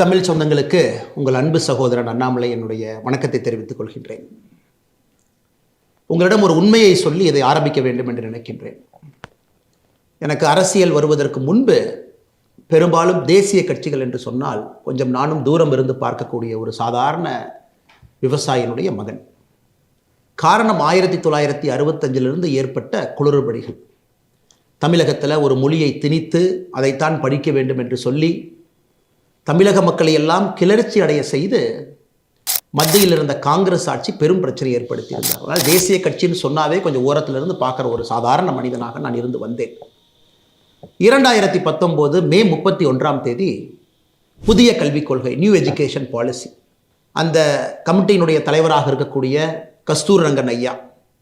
தமிழ் சொந்தங்களுக்கு உங்கள் அன்பு சகோதரன் அண்ணாமலை என்னுடைய வணக்கத்தை தெரிவித்துக் கொள்கின்றேன். உங்களிடம் ஒரு உண்மையை சொல்லி இதை ஆரம்பிக்க வேண்டும் என்று நினைக்கின்றேன். எனக்கு அரசியல் வருவதற்கு முன்பு பெரும்பாலும் தேசிய கட்சிகள் என்று சொன்னால் கொஞ்சம் நானும் தூரம் இருந்து பார்க்கக்கூடிய ஒரு சாதாரண விவசாயினுடைய மகன். காரணம் ஆயிரத்தி தொள்ளாயிரத்தி அறுபத்தஞ்சிலிருந்து ஏற்பட்ட குளறுபடிகள் தமிழகத்தில் ஒரு மொழியை திணித்து அதைத்தான் படிக்க வேண்டும் என்று சொல்லி தமிழக மக்களை எல்லாம் கிளர்ச்சி அடைய செய்து மத்தியில் இருந்த காங்கிரஸ் ஆட்சி பெரும் பிரச்சனை ஏற்படுத்தியிருந்தார் அதாவது தேசிய கட்சின்னு சொன்னாவே கொஞ்சம் ஓரத்தில் இருந்து பார்க்குற ஒரு சாதாரண மனிதனாக நான் இருந்து வந்தேன். இரண்டாயிரத்தி பத்தொம்போது மே முப்பத்தி ஒன்றாம் தேதி புதிய கல்விக் கொள்கை நியூ எஜுகேஷன் பாலிசி அந்த கமிட்டியினுடைய தலைவராக இருக்கக்கூடிய கஸ்தூர் ரங்கன் ஐயா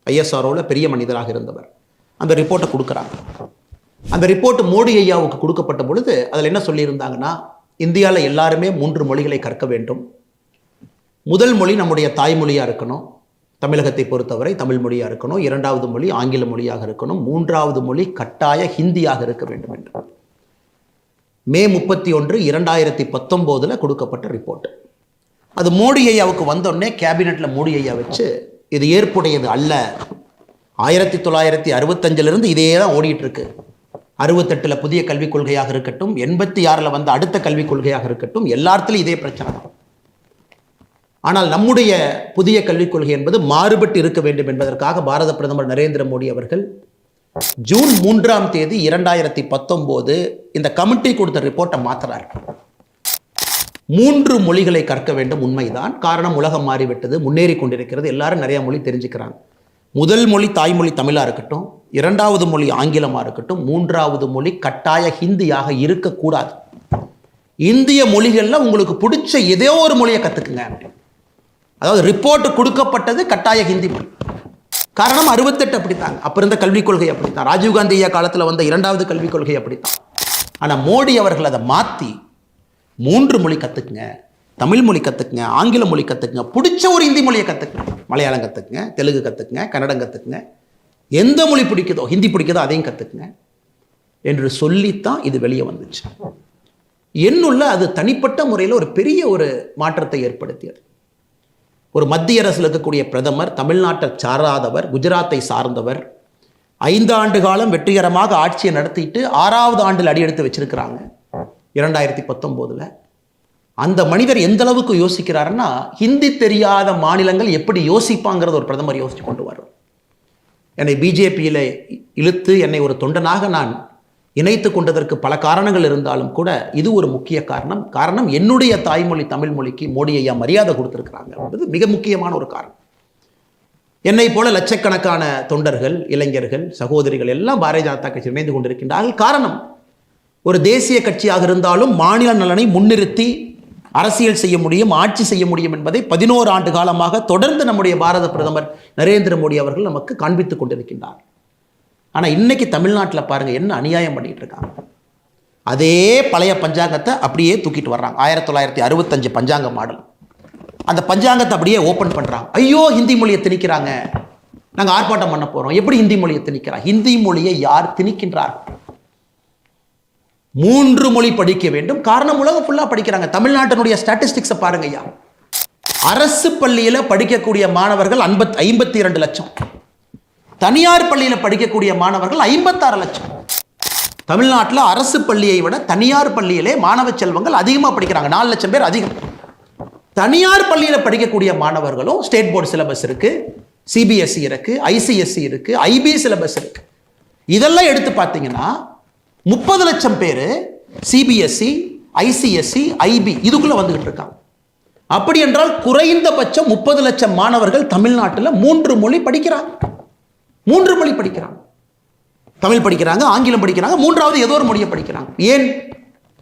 ஐஎஸ்ஆர்ஓவில் பெரிய மனிதராக இருந்தவர். அந்த ரிப்போர்ட்டை கொடுக்குறாங்க. அந்த ரிப்போர்ட் மோடி ஐயாவுக்கு கொடுக்கப்பட்ட பொழுது அதில் என்ன சொல்லியிருந்தாங்கன்னா இந்தியாவில் எல்லாருமே மூன்று மொழிகளை கற்க வேண்டும். முதல் மொழி நம்முடைய தாய்மொழியாக இருக்கணும். தமிழகத்தை பொறுத்தவரை தமிழ் மொழியாக இருக்கணும். இரண்டாவது மொழி ஆங்கில மொழியாக இருக்கணும். மூன்றாவது மொழி கட்டாய ஹிந்தியாக இருக்க வேண்டும் என்று. மே முப்பத்தி ஒன்று இரண்டாயிரத்தி பத்தொம்போதில் கொடுக்கப்பட்ட ரிப்போர்ட் அது மோடி ஐயாவுக்கு வந்தோடனே கேபினெட்டில் மோடி ஐயா வச்சு இது ஏற்புடையது அல்ல. ஆயிரத்தி தொள்ளாயிரத்தி அறுபத்தஞ்சிலிருந்து இதே தான் ஓடிட்டுருக்கு அறுபத்தெட்டில் புதிய கல்விக் கொள்கையாக இருக்கட்டும் எண்பத்தி ஆறில் வந்த அடுத்த கல்விக் கொள்கையாக இருக்கட்டும் எல்லாத்துலையும் இதே பிரச்சனை தான் ஆனால் நம்முடைய புதிய கல்விக் கொள்கை என்பது மாறுபட்டு இருக்க வேண்டும் என்பதற்காக பாரத பிரதமர் நரேந்திர மோடி அவர்கள் ஜூன் மூன்றாம் தேதி இரண்டாயிரத்தி பத்தொம்போது இந்த கமிட்டி கொடுத்த ரிப்போர்ட்டை மாத்துறார். மூன்று மொழிகளை கற்க வேண்டும் உண்மைதான். காரணம் உலகம் மாறிவிட்டது முன்னேறி கொண்டிருக்கிறது. எல்லாரும் நிறைய மொழி தெரிஞ்சுக்கிறாங்க. முதல் மொழி தாய்மொழி தமிழாக இருக்கட்டும் இரண்டாவது மொழி ஆங்கிலமாக இருக்கட்டும் மூன்றாவது மொழி கட்டாய ஹிந்தியாக இருக்கக்கூடாது. இந்திய மொழிகளில் உங்களுக்கு பிடிச்ச ஏதோ ஒரு மொழியை கற்றுக்குங்க அதாவது ரிப்போர்ட் கொடுக்கப்பட்டது கட்டாய ஹிந்தி மொழி. காரணம் அறுபத்தெட்டு அப்படித்தாங்க அப்போ இருந்த கல்விக் கொள்கை அப்படித்தான். ராஜீவ்காந்தி ஐயா காலத்தில் வந்த இரண்டாவது கல்விக் கொள்கை அப்படித்தான். ஆனால் மோடி அவர்கள் அதை மாற்றி மூன்று மொழி கற்றுக்குங்க தமிழ் மொழி கற்றுக்குங்க ஆங்கில மொழி கற்றுக்குங்க பிடிச்ச ஒரு இந்தி மொழியை கற்றுக்குங்க மலையாளம் கற்றுக்குங்க தெலுங்கு கற்றுக்குங்க கன்னடம் கற்றுக்குங்க எந்த மொழி பிடிக்குதோ ஹிந்தி பிடிக்குதோ அதையும் கற்றுக்குங்க என்று சொல்லித்தான் இது வெளியே வந்துச்சு. என்னுள்ள அது தனிப்பட்ட முறையில் ஒரு பெரிய ஒரு மாற்றத்தை ஏற்படுத்தியது. ஒரு மத்திய அரசில் இருக்கக்கூடிய பிரதமர் தமிழ்நாட்டை சாராதவர் குஜராத்தை சார்ந்தவர் ஐந்து ஆண்டு காலம் வெற்றிகரமாக ஆட்சியை நடத்திட்டு ஆறாவது ஆண்டில் அடியெடுத்து வச்சிருக்கிறாங்க. இரண்டாயிரத்தி பத்தொம்போதில். அந்த மனிதர் எந்த அளவுக்கு யோசிக்கிறாருன்னா ஹிந்தி தெரியாத மாநிலங்கள் எப்படி யோசிப்பாங்கிறத ஒரு பிரதமர் யோசித்து கொண்டு வர்றார் என்னை பிஜேபியில் இழுத்து என்னை ஒரு தொண்டனாக நான் இணைத்து கொண்டதற்கு பல காரணங்கள் இருந்தாலும் கூட இது ஒரு முக்கிய காரணம். காரணம் என்னுடைய தாய்மொழி தமிழ் மொழிக்கு மோடி ஐயா மரியாதை கொடுத்துருக்குறாங்க என்பது மிக முக்கியமான ஒரு காரணம். என்னை போல லட்சக்கணக்கான தொண்டர்கள் இளைஞர்கள் சகோதரிகள் எல்லாம் பாரதிய ஜனதா கட்சி இணைந்து கொண்டிருக்கின்றார்கள். காரணம் ஒரு தேசிய கட்சியாக இருந்தாலும் மாநில நலனை முன்னிறுத்தி அரசியல் செய்ய முடியும் ஆட்சி செய்ய முடியும் என்பதை பதினோரு ஆண்டு காலமாக தொடர்ந்து நம்முடைய பாரத பிரதமர் நரேந்திர மோடி அவர்கள் நமக்கு காண்பித்துக் கொண்டிருக்கின்றார். ஆனால் இன்னைக்கு தமிழ்நாட்டில் பாருங்கள் என்ன அநியாயம் பண்ணிட்டு இருக்காங்க. அதே பழைய பஞ்சாங்கத்தை அப்படியே தூக்கிட்டு வர்றாங்க. ஆயிரத்தி தொள்ளாயிரத்தி அறுபத்தஞ்சு பஞ்சாங்க மாடல். அந்த பஞ்சாங்கத்தை அப்படியே ஓப்பன் பண்ணுறாங்க ஐயோ ஹிந்தி மொழியை திணிக்கிறாங்க. நாங்கள் ஆர்ப்பாட்டம் பண்ண போகிறோம் எப்படி ஹிந்தி மொழியை திணிக்கிறாங்க ஹிந்தி மொழியை யார் திணிக்கின்றார் மூன்று மொழி படிக்க வேண்டும். காரணம் உலகம் ஃபுல்லாக படிக்கிறாங்க. தமிழ்நாட்டினுடைய ஸ்டாட்டிஸ்டிக்ஸை பாருங்க ஐயா. அரசு பள்ளியில் படிக்கக்கூடிய மாணவர்கள் ஐம்பத் ஐம்பத்தி இரண்டு லட்சம். தனியார் பள்ளியில் படிக்கக்கூடிய மாணவர்கள் ஐம்பத்தாறு லட்சம். தமிழ்நாட்டில் அரசு பள்ளியை விட தனியார் பள்ளியிலே மாணவ செல்வங்கள் அதிகமாக படிக்கிறாங்க. நாலு லட்சம் பேர் அதிகம். தனியார் பள்ளியில் படிக்கக்கூடிய மாணவர்களும் ஸ்டேட் போர்டு சிலபஸ் இருக்கு. சிபிஎஸ்சி இருக்கு ஐசிஎஸ்சி இருக்கு ஐபி சிலபஸ் இருக்கு. இதெல்லாம் எடுத்து பார்த்தீங்கன்னா முப்பது லட்சம் பேர் சிபிஎஸ்சி ஐசிஎஸ்சி ஐபி இதுக்குள்ள வந்துகிட்டு இருக்காங்க. அப்படி என்றால் குறைந்தபட்சம் முப்பது லட்சம் மாணவர்கள் தமிழ்நாட்டில் மூன்று மொழி படிக்கிறாங்க. மூன்று மொழி படிக்கிறாங்க. தமிழ் படிக்கிறாங்க ஆங்கிலம் படிக்கிறாங்க மூன்றாவது ஏதோ ஒரு மொழியை படிக்கிறாங்க. ஏன்?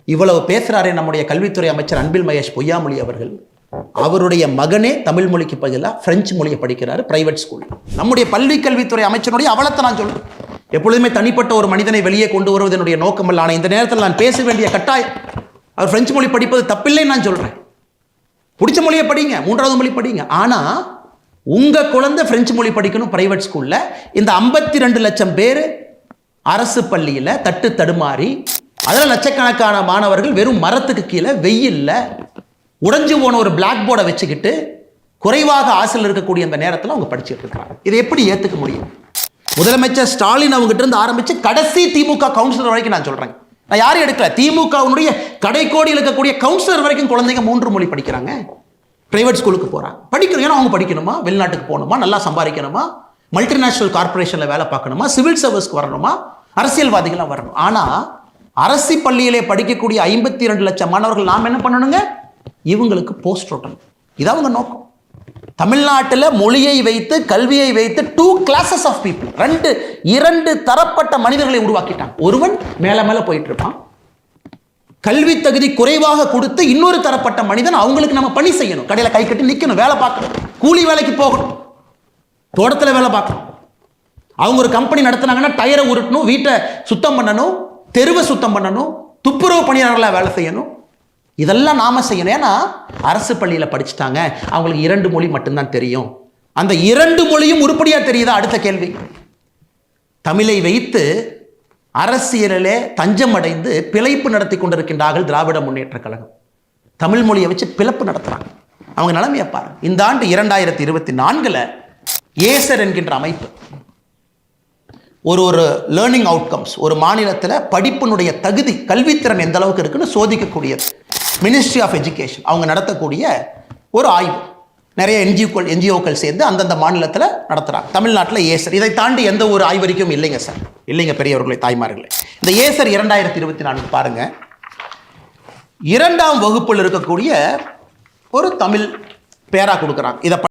இவ்வளவு பேசுறாரே நம்முடைய கல்வித்துறை அமைச்சர் அன்பில் மகேஷ் பொய்யாமொழி அவர்கள். அவருடைய மகனே தமிழ் மொழிக்கு பதிலாக பிரெஞ்சு மொழியை படிக்கிறாரு பிரைவேட் ஸ்கூல் நம்முடைய பள்ளி கல்வித்துறை அமைச்சனுடைய அவலத்தை நான் சொல்றேன். எப்பொழுதுமே தனிப்பட்ட ஒரு மனிதனை வெளியே கொண்டு வருவது என்னுடைய நோக்கமல்ல. ஆனால் இந்த நேரத்தில் நான் பேச வேண்டிய கட்டாயம் அவர் பிரெஞ்சு மொழி படிப்பது தப்பில்லை நான் சொல்கிறேன் பிடிச்ச மொழியை படிங்க மூன்றாவது மொழி படிங்க. ஆனால் உங்கள் குழந்தை பிரெஞ்சு மொழி படிக்கணும் பிரைவேட் ஸ்கூலில் இந்த ஐம்பத்தி ரெண்டு லட்சம் பேர் அரசு பள்ளியில் தட்டு தடுமாறி அதில் லட்சக்கணக்கான மாணவர்கள் வெறும் மரத்துக்கு கீழே வெயில்ல உடைஞ்சு போன ஒரு பிளாக் போர்டை வச்சுக்கிட்டு குறைவாக ஆசையில் இருக்கக்கூடிய அந்த நேரத்தில் அவங்க படிச்சுட்டு இருக்கிறாங்க இதை எப்படி ஏற்றுக்க முடியும்? முதலமைச்சர் ஸ்டாலின் அவங்ககிட்ட இருந்து ஆரம்பிச்சு கடைசி திமுக கவுன்சிலர் வரைக்கும் நான் சொல்றேன். நான் யாரும் எடுக்கல. திமுகவினுடைய கடைக்கோடியில் இருக்கக்கூடிய கவுன்சிலர் வரைக்கும் குழந்தைங்க மூன்று மொழி படிக்கிறாங்க. பிரைவேட் ஸ்கூலுக்கு போறாங்க படிக்கணும் ஏன்னா அவங்க படிக்கணுமா? வெளிநாட்டுக்கு போகணுமா? நல்லா சம்பாதிக்கணுமா? மல்டிநேஷனல் கார்பரேஷனில் வேலை பார்க்கணுமா? சிவில் சர்வீஸ்க்கு வரணுமா? அரசியல்வாதிகளாக வரணும். ஆனால் அரசு பள்ளியிலே படிக்கக்கூடிய ஐம்பத்தி ரெண்டு லட்சம் மாணவர்கள் நாம் என்ன பண்ணணுங்க? இவங்களுக்கு போஸ்ட் ஓட்டணும் இதான் அவங்க நோக்கம். தமிழ்நாட்டில் மொழியை வைத்து கல்வியை வைத்து டூ கிளாஸஸ் ஆஃப் பீப்புள் ரெண்டு இரண்டு தரப்பட்ட மனிதர்களை உருவாக்கிட்டான். ஒருவன் மேலே மேலே போயிட்டு இருப்பான். கல்வி தகுதி குறைவாக கொடுத்து இன்னொரு தரப்பட்ட மனிதன் அவங்களுக்கு நம்ம பணி செய்யணும். கடையில் கை கட்டி நிற்கணும் வேலை பார்க்கணும். கூலி வேலைக்கு போகணும். தோட்டத்தில் வேலை பார்க்கணும். அவங்க ஒரு கம்பெனி நடத்துனாங்கன்னா டயரை உருட்டணும் வீட்டை சுத்தம் பண்ணணும் தெருவை சுத்தம் பண்ணணும் துப்புரவு பணியாளர்களாக வேலை செய்யணும். இதெல்லாம் நாம் செய்யணும். ஏன்னா அரசு பள்ளியில் படிச்சுட்டாங்க. அவங்களுக்கு இரண்டு மொழி மட்டும்தான் தெரியும். அந்த இரண்டு மொழியும் உருப்படியாக தெரியுதா? அடுத்த கேள்வி. தமிழை வைத்து அரசியலிலே தஞ்சம் அடைந்து பிழைப்பு நடத்தி கொண்டிருக்கின்றார்கள் திராவிட முன்னேற்ற கழகம். தமிழ் மொழியை வச்சு பிழப்பு நடத்துறாங்க. அவங்க நிலைமையை பாரு இந்த ஆண்டு இரண்டாயிரத்தி இருபத்தி நான்குல ஏசர் என்கின்ற அமைப்பு ஒரு ஒரு லேர்னிங் அவுட்கம்ஸ் ஒரு மாநிலத்தில் படிப்பினுடைய தகுதி கல்வித்திறன் எந்த அளவுக்கு இருக்குன்னு சோதிக்கக்கூடியது. மினிஸ்ட்ரி ஆஃப் எஜுகேஷன் அவங்க நடத்தக்கூடிய ஒரு ஆய்வு. நிறைய என்ஜிஓக்கள் என்ஜிஓக்கள் சேர்ந்து அந்தந்த மாநிலத்தில் நடத்துகிறாங்க தமிழ்நாட்டில் ஏசர். இதை தாண்டி எந்த ஒரு ஆய்வறிக்கையும் இல்லைங்க சார். இல்லைங்க பெரியவர்களே தாய்மார்களே. இந்த ஏசர் இரண்டாயிரத்தி இருபத்தி நான்கு பாருங்க. இரண்டாம் வகுப்பில் இருக்கக்கூடிய ஒரு தமிழ் பேரா கொடுக்குறாங்க. இதை